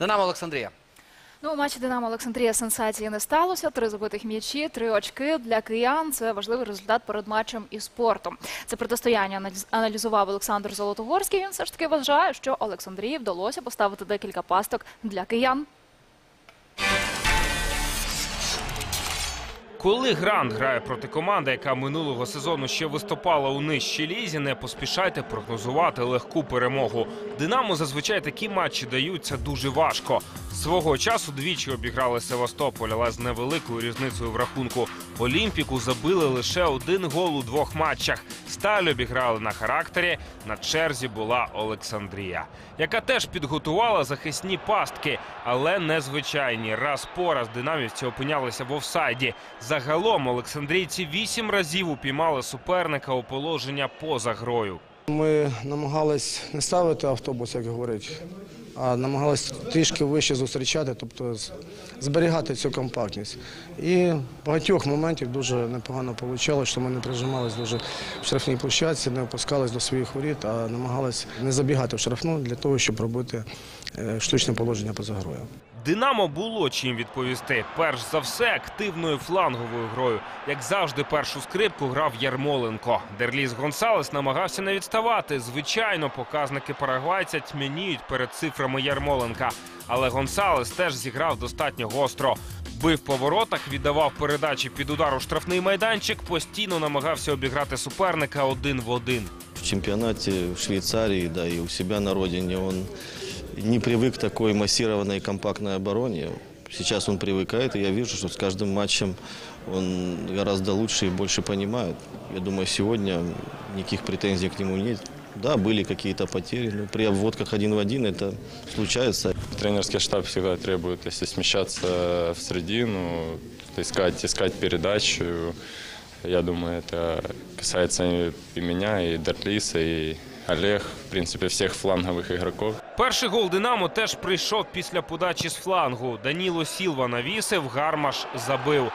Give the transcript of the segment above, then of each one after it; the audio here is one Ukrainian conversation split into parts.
Динамо Олександрія. Ну, у матчі Динамо Олександрія сенсації не сталося. Три забитих м'ячі, три очки для киян. Це важливий результат перед матчем і спортом. Це протистояння аналіз- аналізував Олександр Золотогорський. Він все ж таки вважає, що Олександрії вдалося поставити декілька пасток для киян. Коли Грант грає проти команди, яка минулого сезону ще виступала у нижчій лізі, не поспішайте прогнозувати легку перемогу. Динамо зазвичай такі матчі даються дуже важко. Свого часу двічі обіграли Севастополь, але з невеликою різницею в рахунку. Олімпіку забили лише один гол у двох матчах. Сталь обіграли на характері. На черзі була Олександрія, яка теж підготувала захисні пастки, але незвичайні. Раз по раз динамівці опинялися в офсайді. Загалом Олександрійці вісім разів упіймали суперника у положення поза грою. Ми намагались не ставити автобус, як говорять, а намагались трішки вище зустрічати, тобто зберігати цю компактність. І багатьох моментів дуже непогано вийшло, що ми не прижимались дуже в штрафній площадці, не опускались до своїх воріт, а намагались не забігати в штрафну для того, щоб робити штучне положення поза грою. Динамо було чим відповісти. Перш за все, активною фланговою грою. Як завжди, першу скрипку грав Ярмоленко. Дерліс Гонсалес намагався не відставати. Звичайно, показники парагвайця тьмяніють перед цифрами Ярмоленка. Але Гонсалес теж зіграв достатньо гостро. Бив по воротах, віддавав передачі під удар у штрафний майданчик, постійно намагався обіграти суперника один в один. В чемпионате в Швейцарии, да и у себя на родине он не привык к такой массированной компактной обороне. Сейчас он привыкает, и я вижу, что с каждым матчем он гораздо лучше и больше понимает. Я думаю, сегодня никаких претензий к нему нет. Да, были какие-то потери, но при обводках один в один это случается. Тренерский штаб всегда требует, если смещаться в середину, искать, искать передачу. Я думаю, это касается и меня, и Дертлиса, и Олег, в принципе, всех фланговых игроков. Перший гол Динамо теж прийшов після подачі з флангу. Даніло Сілва навісив, Гармаш забив.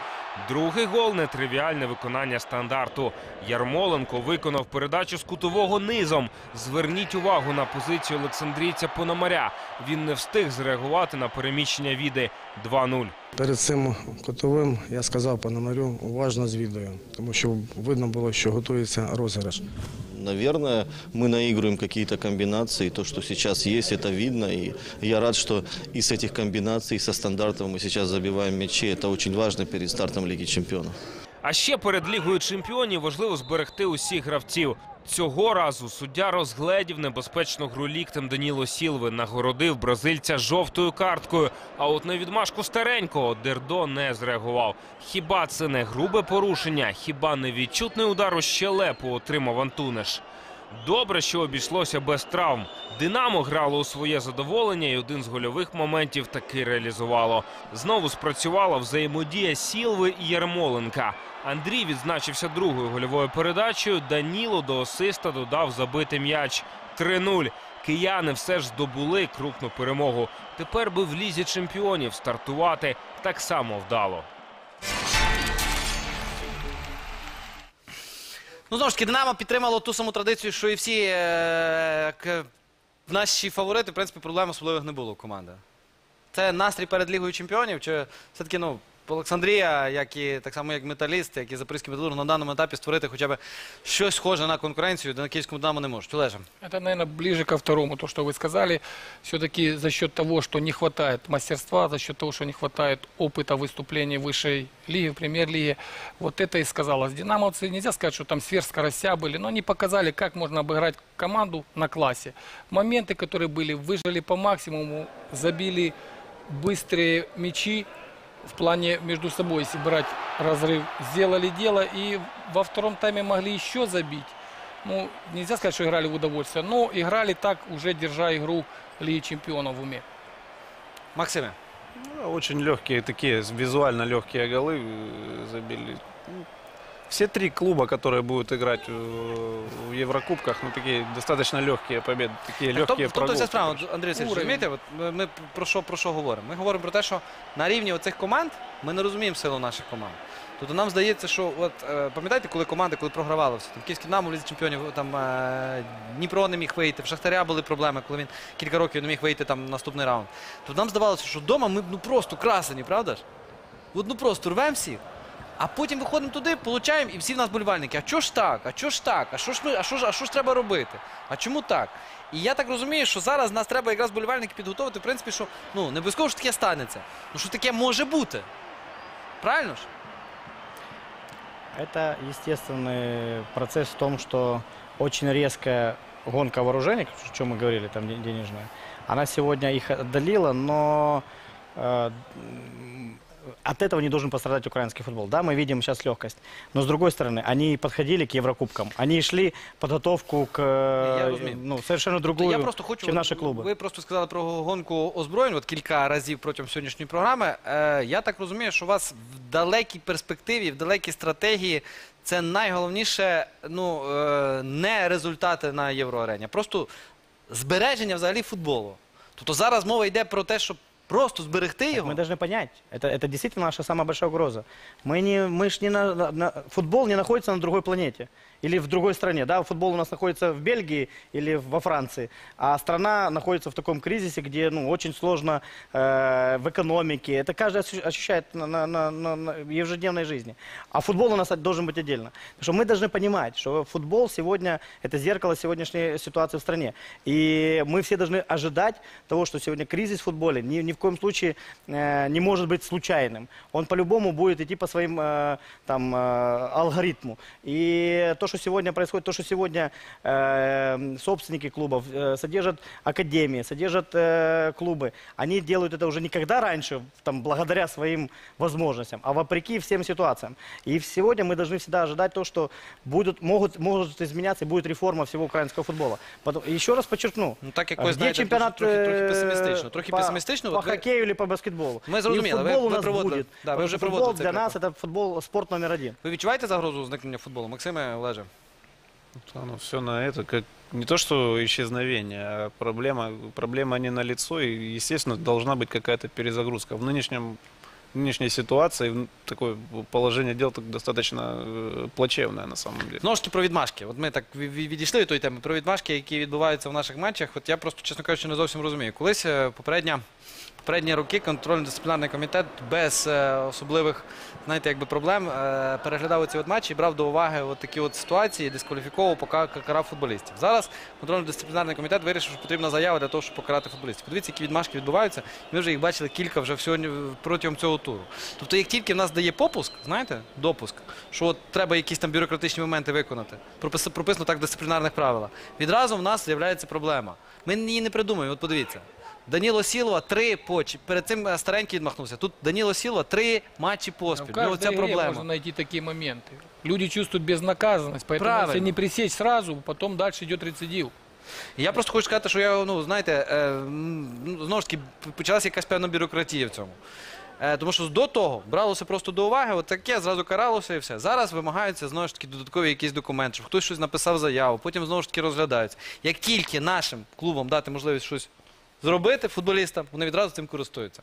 Другий гол нетривіальне виконання стандарту. Ярмоленко виконав передачу з кутового низом. Зверніть увагу на позицію Олександрійця Пономаря. Він не встиг зреагувати на переміщення віди 2-0. Перед цим котовим я сказав Пономарю уважно з відео, тому що видно було, що готується розіграш. Наверное, мы наигрываем какие-то комбинации. То, что сейчас есть, это видно. И я рад, что из этих комбинаций, со стандартов мы сейчас забиваем мячи. Это очень важно перед стартом Лиги Чемпионов. А ще перед лігою чемпіонів важливо зберегти усіх гравців. Цього разу суддя розгледів небезпечну гру ліктем Даніло Сілви, нагородив бразильця жовтою карткою. А от на відмашку старенького Дердо не зреагував. Хіба це не грубе порушення? Хіба не відчутний удар у щелепу отримав Антунеш? Добре, що обійшлося без травм. Динамо грало у своє задоволення, і один з гольових моментів таки реалізувало. Знову спрацювала взаємодія Сілви і Ярмоленка. Андрій відзначився другою гольовою передачею. Даніло до асиста додав забитий м'яч. 3-0. Кияни все ж здобули крупну перемогу. Тепер би в лізі чемпіонів стартувати так само вдало. Ну, знову ж таки, Динамо підтримало ту саму традицію, що і всі е, к- наші фаворити, в принципі, проблем особливих не було у команди. Це настрій перед Лігою Чемпіонів, чи все-таки, ну, Олександрія, як і так само, як металіст, як і Запорізький металург, на даному етапі створити хоча б щось схоже на конкуренцію, де на київському Динамо не можуть. Олеже. Это, наверное, ближе ко второму, то, что вы сказали. Все-таки за счет того, что не хватает мастерства, за счет того, что не хватает опыта выступлений в высшей лиге, в премьер-лиге, вот это и сказалось. Динамовцы, нельзя сказать, что там сверхскоростя были, но они показали, как можно обыграть команду на классе. Моменты, которые были, выжили по максимуму, забили быстрые мячи, в плане между собой, если брать разрыв, сделали дело и во втором тайме могли еще забить. Ну, нельзя сказать, что играли в удовольствие, но играли так, уже держа игру Лиги Чемпионов в уме. Максиме. Ну, Очень легкие такие, визуально легкие голы э, забили. Ну, Все три клуба, которые будут играть э, в Еврокубках, ну такие достаточно легкие победы, такие В тому- легкие в тому Тобто, ця прогулки. справа, От, Андрій Васильович, Уровень. розумієте, от ми, ми про що, про що говоримо? Ми говоримо про те, що на рівні оцих команд ми не розуміємо силу наших команд. Тобто нам здається, що от е, пам'ятаєте, коли команди, коли програвали все, там Київський Динамо в Лізі чемпіонів, там е, Дніпро не міг вийти, в Шахтаря були проблеми, коли він кілька років не міг вийти там в наступний раунд. Тобто нам здавалося, що вдома ми ну просто красені, правда ж? От ну просто рвемо всіх. А потім виходимо туди, получаємо, і всі в нас болівальники. А чого ж так? А чого ж так? А що ж ми, а що ж, а що ж треба робити? А чому так? І я так розумію, що зараз нас треба якраз болівальники підготувати, в принципі, що ну не обов'язково що таке станеться. Ну що таке може бути. Правильно ж? Это естественный процесс в том, что очень резкая гонка вооружений, о чем мы говорили, там де- денежная, она сегодня их отдалила, но э, м, от этого не должен пострадать украинский футбол. Да, мы видим сейчас легкость, но с другой стороны, они подходили к Еврокубкам, они шли подготовку к Я э, разумею. ну, совершенно Тобто другую, я просто хочу, чем от наши клубы. Ви просто сказали про гонку озброєнь от кілька разів протягом сьогоднішньої програми. Е, я так розумію, що у вас в далекій перспективі, в далекій стратегії це найголовніше ну, е, не результати на євроарені, а просто збереження взагалі футболу. Тобто зараз мова йде про те, щоб просто зберегти Так його. Мы должны понять, это, это действительно наша самая большая угроза. Мы, не, мы ж не на, на- на- футбол не находится на другой планете Или в другой стране. Да? Футбол у нас находится в Бельгии или во Франции, а страна находится в таком кризисе, где ну, очень сложно э, в экономике. Это каждый ощу- ощущает на- на- на- на ежедневной жизни. А футбол у нас должен быть отдельно. Потому что мы должны понимать, что футбол сегодня – это зеркало сегодняшней ситуации в стране. И мы все должны ожидать того, что сегодня кризис в футболе ни, ни в коем случае э, не может быть случайным. Он по-любому будет идти по своим э, там, э, алгоритму. И то, что сегодня происходит, то, что сегодня э, собственники клубов э, содержат академии, содержат э, клубы, они делают это уже не когда раньше, там, благодаря своим возможностям, а вопреки всем ситуациям. И сегодня мы должны всегда ожидать то, что будут, могут, могут изменяться и будет реформа всего украинского футбола. Потом, еще раз подчеркну, Ну так як а ви Где знаєте, чемпіонат трохи, трохи е, песимістично. Трохи по, песимістично. по От ви- хоккею или по баскетболу? Ми И зрозуміли, ви- футбол у ви нас проводили- будет. да, ви Потому вже что проводили футбол цей для нас приклад. это футбол, спорт номер один. Ви відчуваєте загрозу зникнення футболу? Максиме Олеже? Оно все на это, как не то что исчезновение, а проблема, проблема не на лицо, и, естественно, должна быть какая-то перезагрузка. В нынешнем в нынешней ситуации м, такое положение дел так достаточно э, плачевное на самом деле. Знову ж таки про відмашки. От ми так ві- ві- відійшли від тої теми. Про відмашки, які відбуваються в наших матчах. От я просто, чесно кажучи, не зовсім розумію. Колись е, попередня, попередні роки контрольно-дисциплінарний комітет без е, особливих проблем е, переглядав ці от матчі і брав до уваги такі ситуації, дискваліфіковував, пока карав футболістів. Зараз контрольно-дисциплінарний комітет вирішив, що потрібна заява для того, щоб покарати футболістів. Подивіться, які відмашки відбуваються. Ми вже їх бачили кілька вже сьогодні протягом цього туру. Тобто, як тільки в нас дає попуск, знаєте, допуск, що треба якісь там бюрократичні моменти виконати, пропис- прописано так в дисциплінарних правилах, відразу в нас з'являється проблема. Ми її не придумаємо. От подивіться. Даніло Сілова три почі. Перед цим е, старенький відмахнувся. Тут Даніло Сілова три матчі поспіль. Ну, каждой ця игре проблема. можно найти такие моменты. Люди чувствуют безнаказанность, поэтому Правильно. не пресечь сразу, потом дальше идет рецидив. Я просто хочу сказати, що я, ну, знаєте, е, м, ну, знову ж таки, почалася якась певна бюрократія в цьому. Е, тому що до того бралося просто до уваги, от таке зразу каралося і все. Зараз вимагаються знову ж таки додаткові якісь документи, щоб хтось щось написав заяву, потім знову ж таки розглядаються. Як тільки нашим клубам дати можливість щось зробити футболістам, вони відразу цим користуються.